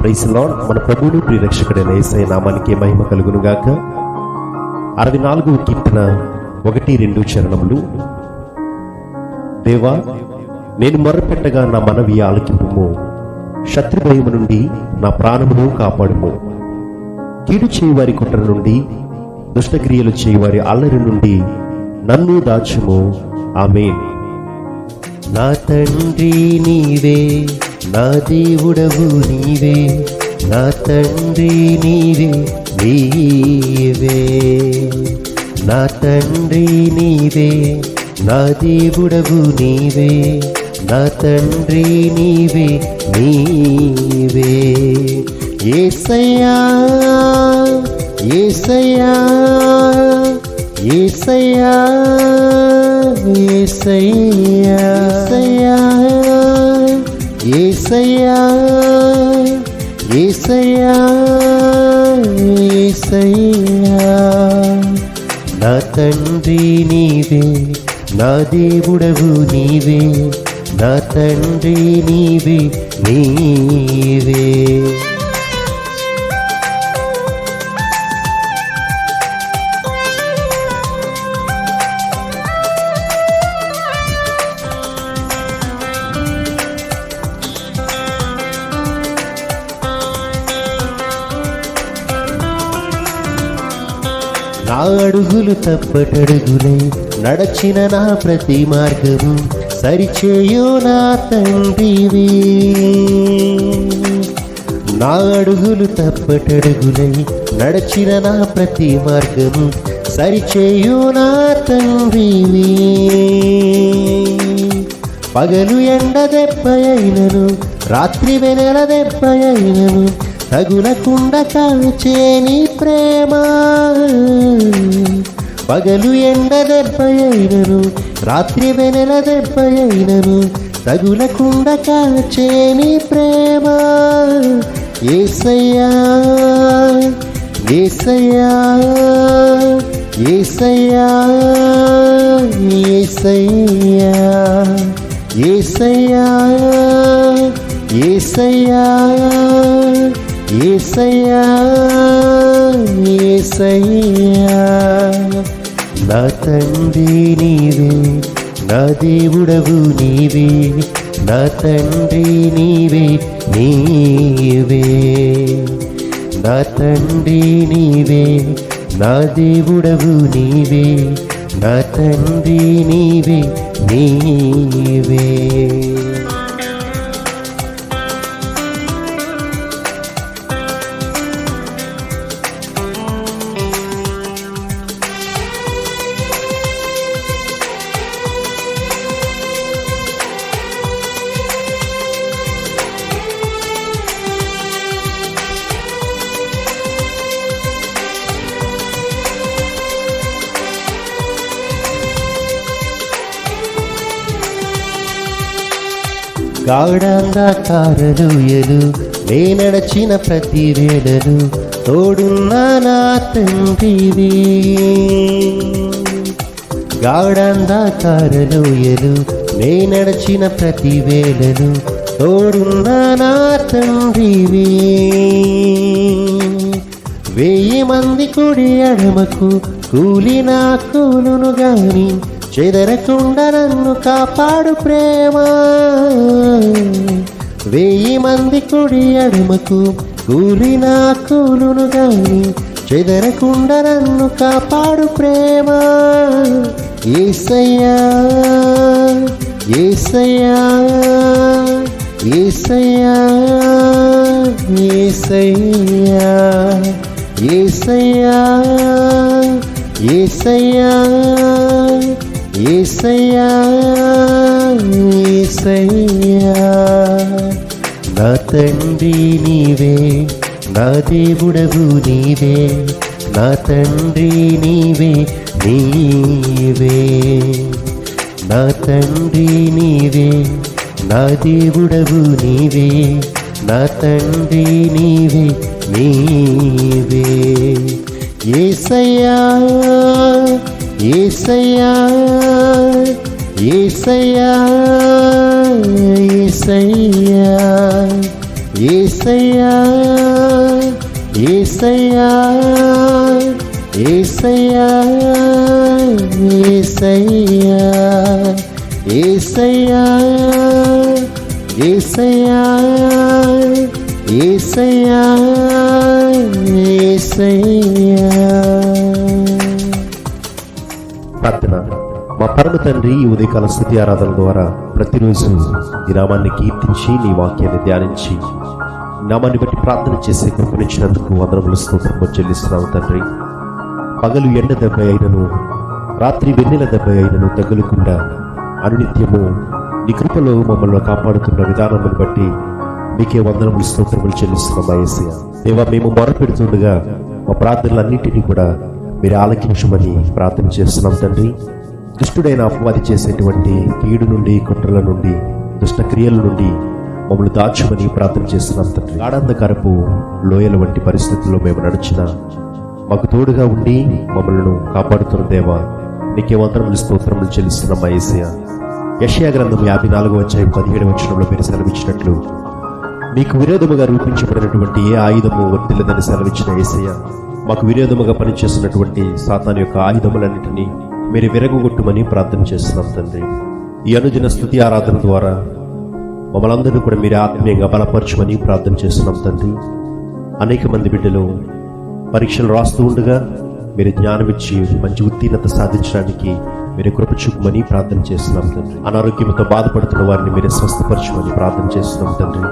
Price lord మన ప్రభువును ప్రియరక్షకుడైన ఏసై నామానికి మహిమ కలుగును గాక అరవై నాలుగు కీర్తన ఒకటి రెండు చరణములు. దేవా నేను మొరపెట్టగా నా మనవి ఆలకింపుము. శత్రుభయము నుండి నా ప్రాణమును కాపాడుము. కీడు చేయువారి కుట్ర నుండి దుష్టక్రియలు చేయువారి అల్లరి నుండి నన్ను దాచుము. ఆమె నా తండ్రి నీవే నా దేవుడవు నీవే నా తండ్రి నీవే నీవే. నా తండ్రి నీవే నా దేవుడవు నీవే నా తండ్రి నీవే నీవే. ఏసయ్యా ఏసయ్యా ఏసయ్యా ఏసయ్యా ఏసయ్యా. ఏసయ్యా ఏసయ్యా నా తండ్రి నీవే నా దేవుడవు నీవే నా తండ్రి నీవే నీవే. నా అడుగులు తప్పటడుగులై నడచిన నా ప్రతి మార్గము సరిచేయు నా తండ్రివి. నా అడుగులు తప్పటడుగులై నడచిన నా ప్రతి మార్గము సరిచేయు నా తండ్రివి. పగలు ఎండ దెబ్బయైనను రాత్రి వెనెల దెబ్బయైనను తగులకుండ కాచే నీ ప్రేమ. పగలు ఎండ దెబ్బయైనను రాత్రి వెనెల దెబ్బయైనను తగులకుండ కాచే నీ ప్రేమ. ఏసయ్యా ఏసయ్యా ఏసయ్యా ఏసయ్యా ఏసయ్యా ఏసయ్యా. ఏసయ్యా ఏసయ్యా నా తండ్రి నీవే నా దేవుడవు నీవే నా తండ్రి నీవే నీవే. నా తండ్రి నీవే నా దేవుడవు నీవే నా తండ్రి నీవే నీవే. గాఢంధకారలుయలు నే నడచిన ప్రతి వేళలు తోడున్నా నా తండ్రివి. గాఢంధకారలుయలు నే నడచిన ప్రతి వేళలు తోడున్నా నా తండ్రివి. వెయ్యి మంది కుడి అడమకు కూలి నా కూలును గాని చెదరకుండా నన్ను కాపాడు ప్రేమ. వెయ్యి మంది కుడి అడుమకు కూలి నా కూలును గాని చెదరకుండా నన్ను కాపాడు ప్రేమ. ఏసయ్యా ఏసయ్యా ఏసయ్యా ఏసయ్యా ఏసయ్యా ఏసయ్యా. ఏసయ్యా ఏసయ్యా నా తండ్రి నీవే నా దేవుడవు నీవే నా తండ్రి నీవే నీవే. నా తండ్రి నీవే నా దేవుడవు నీవే నా తండ్రి నీవే నీవే. ఏసయ్యా ఏసయ్యా. ఏసయ్యా ఏసయ్యా ఏసయ్యా ఏసయ్యా ఏసయ్యా ఏసయ్యా ఏసయ్యా ఏసయ్యా ఏసయ్యా ఏసయ్యా. ప్రార్థన. మా పరమ తండ్రి ఈ ఉదయకాల స్థుతి ఆరాధన ద్వారా ప్రతిరోజు ఈ నామాన్ని కీర్తించి నీ వాక్యాన్ని ధ్యానించి నామాన్ని బట్టి ప్రార్థన చేసే కృపనిచ్చినందుకు వందరములు స్తోత్రము చెల్లిస్తున్నావు తండ్రి. పగలు ఎండ దెబ్బ అయినను రాత్రి వెన్నెల దెబ్బ అయినను తగులకుండా అనునిత్యము నీ కృపలో మమ్మల్ని కాపాడుతున్న విధానమును బట్టి మీకే వందనములు స్తోత్రములు చెల్లిస్తున్నాం అయ్యా దేవా మేము మొరపెడుతుండగా మా ప్రార్థనలన్నింటినీ కూడా మీరు ఆలకించమని ప్రార్థన చేస్తున్నాం తండ్రి. దుష్టుడైన అపవాది చేసేటువంటి కీడు నుండి కుట్రల నుండి దుష్ట క్రియల నుండి మమ్మల్ని దాచుమని ప్రార్థన చేస్తున్నాం తండ్రి. లోయల వంటి పరిస్థితుల్లో మేము నడిచిన మాకు తోడుగా ఉండి మమ్మల్ని కాపాడుతున్న దేవా నీకే వందనములు స్తోత్రములు చెల్లిస్తున్నాం ఏసయ యషయా గ్రంథం యాభై నాలుగో అధ్యాయం పదిహేడు వచ్చినంలో మీరు సెలవిచ్చినట్లు మీకు విరోధముగా రూపించబడినటువంటి ఏ ఆయుధము వర్తిల్లదని సెలవిచ్చిన ఏసయ్య మాకు విరోధముగా పనిచేస్తున్నటువంటి సాతాన్ యొక్క ఆయుధములన్నింటినీ మీరు విరగొట్టుమని ప్రార్థన చేస్తున్నాం తండ్రి. ఈ అనుదిన స్థుతి ఆరాధన ద్వారా మమ్మల్ని అందరూ కూడా మీరు ఆత్మీయంగా బలపరచమని ప్రార్థన చేస్తున్నాం తండ్రి. అనేక మంది బిడ్డలు పరీక్షలు రాస్తూ ఉండగా మీరు జ్ఞానం ఇచ్చి మంచి ఉత్తీర్ణత సాధించడానికి మీరు కృప చూపమని ప్రార్థన చేస్తున్నాం తండ్రి. అనారోగ్యంతో బాధపడుతున్న వారిని మీరు స్వస్థపరచమని ప్రార్థన చేస్తున్నాం తండ్రి.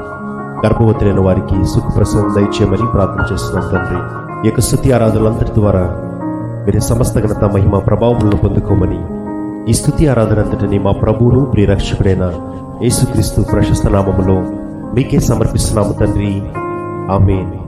గర్భవతులైన వారికి సుఖప్రసవం దయచేయమని ప్రార్థన చేస్తున్నాం తండ్రి. ఈ యొక్క స్థుతి ఆరాధనలందరి ద్వారా మీరు సమస్త ఘనత మహిమ ప్రభావములను పొందుకోమని. ఈ స్థుతి ఆరాధన అంతటిని మా ప్రభువును ప్రియరక్షకుడైన యేసుక్రీస్తు ప్రశస్త నామములో మీకే సమర్పిస్తున్నాము తండ్రి. ఆమె